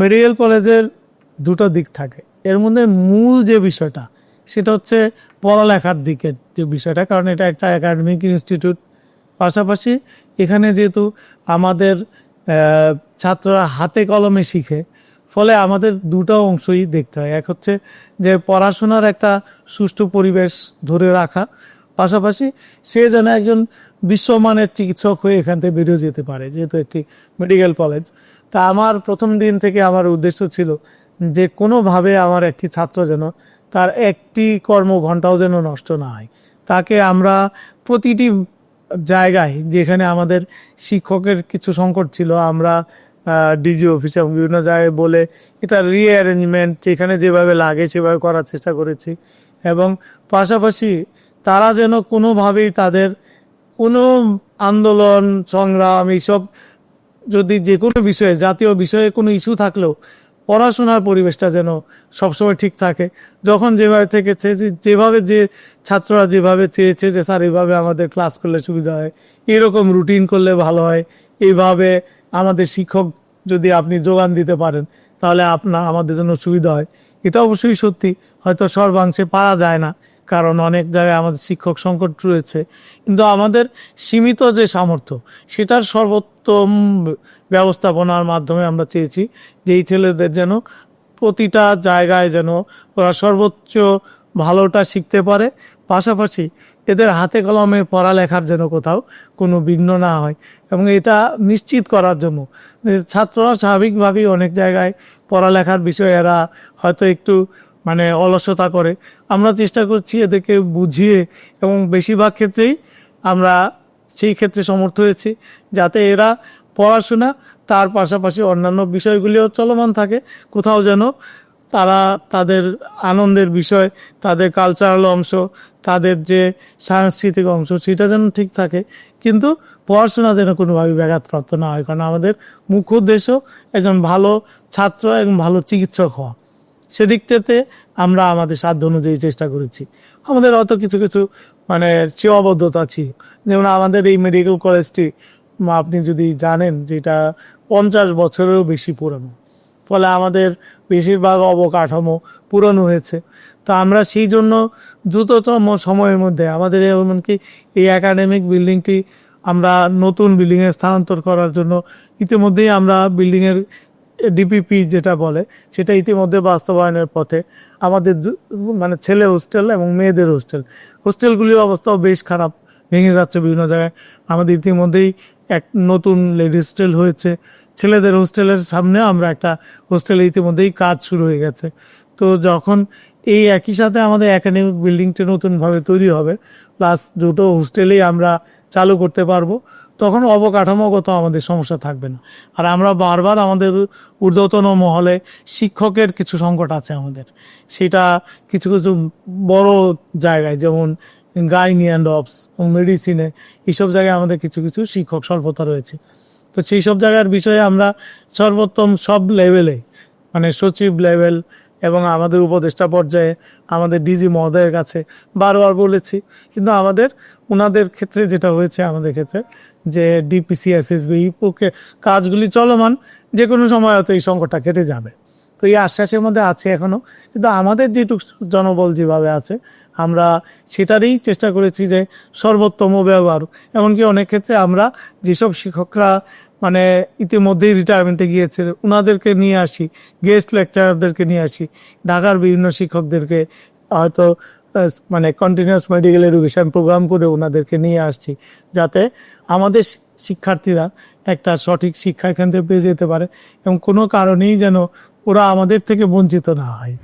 Medical কলেজের দুটো দিক থাকে। এর মধ্যে মূল যে বিষয়টা, সেটা হচ্ছে পড়ালেখার দিকের যে বিষয়টা, কারণ এটা একটা একাডেমিক ইনস্টিটিউট পাশাপাশি এখানে যেহেতু আমাদের ছাত্ররা হাতে কলমে শিখে, ফলে আমাদের দুটো অংশই দেখতে হয়। এক হচ্ছে যে পড়াশোনার একটা সুষ্ঠু পরিবেশ ধরে রাখা, পাশাপাশি সে যেন একজন বিশ্বমানের চিকিৎসক হয়ে এখান থেকে বেরিয়ে যেতে পারে, যেহেতু একটি মেডিকেল কলেজ তা আমার প্রথম দিন থেকে আমার উদ্দেশ্য ছিল যে কোনোভাবে আমার একটি ছাত্র যেন তার একটি কর্ম কর্মঘণ্টাও যেন নষ্ট না হয়। তাকে আমরা প্রতিটি জায়গায় যেখানে আমাদের শিক্ষকের কিছু সংকট ছিল, আমরা ডিজি অফিসে এবং বিভিন্ন জায়গায় বলে এটা রিঅ্যারেঞ্জমেন্ট যেখানে যেভাবে লাগে সেভাবে করার চেষ্টা করেছি। এবং পাশাপাশি তারা যেন কোনোভাবেই তাদের কোনো আন্দোলন, সংগ্রাম এইসব যদি যে কোনো বিষয়ে, জাতীয় বিষয়ে কোনো ইস্যু থাকলেও পড়াশোনার পরিবেশটা যেন সবসময় ঠিক থাকে। যখন যেভাবে থেকেছে যেভাবে যে ছাত্ররা যেভাবে চেয়েছে যে, স্যার এইভাবে আমাদের ক্লাস করলে সুবিধা হয়, এরকম রুটিন করলে ভালো হয় এইভাবে আমাদের শিক্ষক যদি আপনি যোগান দিতে পারেন, তাহলে আপনার আমাদের জন্য সুবিধা হয়। এটা অবশ্যই সত্যি। হয়তো সর্বাংশে পারা যায় না। কারণ অনেক জায়গায় আমাদের শিক্ষক সংকট রয়েছে। কিন্তু আমাদের সীমিত যে সামর্থ্য, সেটার সর্বোত্তম ব্যবস্থাপনার মাধ্যমে আমরা চেয়েছি যে এই ছেলেদের যেন প্রতিটা জায়গায় যেন ওরা সর্বোচ্চ ভালোটা শিখতে পারে। পাশাপাশি এদের হাতে কলমে পড়ালেখার যেন কোথাও কোনো বিঘ্ন না হয়। এবং এটা নিশ্চিত করার জন্য ছাত্ররা স্বাভাবিকভাবেই অনেক জায়গায় পড়ালেখার বিষয়ে এরা হয়তো একটু মানে অলসতা করে। আমরা চেষ্টা করছি এদেরকে বুঝিয়ে এবং বেশিরভাগ ক্ষেত্রেই আমরা সেই ক্ষেত্রে সমর্থ হয়েছি যাতে এরা পড়াশোনা, তার পাশাপাশি অন্যান্য বিষয়গুলিও চলমান থাকে। কোথাও যেন তারা তাদের আনন্দের বিষয়, তাদের কালচারাল অংশ, তাদের যে সাংস্কৃতিক অংশ, সেটা যেন ঠিক থাকে। কিন্তু পড়াশোনা যেন কোনোভাবে ব্যাঘাতপ্রাপ্ত না হয়, কারণ আমাদের মুখ্য উদ্দেশ্য একজন ভালো ছাত্র এবং ভালো চিকিৎসক হওয়া। সেদিকটাতে আমরা আমাদের সাধ্য অনুযায়ী চেষ্টা করেছি। আমাদের অত কিছু কিছু মানে চেয়াবদ্ধতা ছিল। যেমন আমাদের এই মেডিকেল কলেজটি আপনি যদি জানেন যেটা পঞ্চাশ বছরেরও বেশি পুরনো। ফলে আমাদের বেশিরভাগ অবকাঠামো পুরনো হয়েছে। তো আমরা সেই জন্য দ্রুততম সময়ের মধ্যে আমাদের এমনকি এই একাডেমিক বিল্ডিংটি আমরা নতুন বিল্ডিংয়ে স্থানান্তর করার জন্য ইতিমধ্যেই আমরা বিল্ডিংয়ের ডিপিপি যেটা বলে সেটা ইতিমধ্যে বাস্তবায়নের পথে আমাদের মানে ছেলে হোস্টেল এবং মেয়েদের হোস্টেল হোস্টেলগুলির অবস্থাও বেশ খারাপ ভেঙে যাচ্ছে বিভিন্ন জায়গায় আমাদের ইতিমধ্যেই এক নতুন লেডি হোস্টেল হয়েছে ছেলেদের হোস্টেলের সামনে আমরা একটা হোস্টেলে ইতিমধ্যেই কাজ শুরু হয়ে গেছে তো যখন এই একই সাথে আমাদের একাডেমিক বিল্ডিংটি নতুনভাবে তৈরি হবে প্লাস দুটো হোস্টেলেই আমরা চালু করতে পারব, তখন অবকাঠামোগত আমাদের সমস্যা থাকবে না। আর আমরা বারবার আমাদের ঊর্ধ্বতন মহলে শিক্ষকের কিছু সংকট আছে আমাদের। সেটা কিছু কিছু বড় জায়গায়, যেমন গাইনি অ্যান্ড অপস মেডিসিনে এইসব জায়গায় আমাদের কিছু কিছু শিক্ষক স্বল্পতা রয়েছে। তো সেই সব জায়গার বিষয়ে আমরা সর্বোত্তম সব লেভেলে মানে সচিব লেভেল এবং আমাদের উপদেষ্টা পর্যায়ে আমাদের ডিজি মহোদয়ের কাছে বারবার বলেছি। কিন্তু আমাদের ওনাদের ক্ষেত্রে যেটা হয়েছে আমাদের ক্ষেত্রে যে ডিপিসিএসএসবি পক্ষে কাজগুলি চলমান যে কোনো সময় হয়তো এই সংকটটা কেটে যাবে। তো এই আশ্বাসের মধ্যে আছে এখনও কিন্তু আমাদের যেটুকু জনবল যেভাবে আছে, আমরা সেটারই চেষ্টা করেছি যে সর্বোত্তম ব্যবহার। এমনকি অনেক ক্ষেত্রে আমরা যেসব শিক্ষকরা মানে ইতিমধ্যেই রিটায়ারমেন্টে গিয়েছে ওনাদেরকে নিয়ে আসি গেস্ট লেকচারারদেরকে নিয়ে আসি, ঢাকার বিভিন্ন শিক্ষকদেরকে হয়তো মানে কন্টিনিউয়াস মেডিকেল এডুকেশন প্রোগ্রাম করে ওনাদেরকে নিয়ে আসছি, যাতে আমাদের শিক্ষার্থীরা একটা সঠিক শিক্ষা এখান থেকে পেয়ে যেতে পারে এবং কোনো কারণেই যেন ওরা আমাদের থেকে বঞ্চিত না হয়।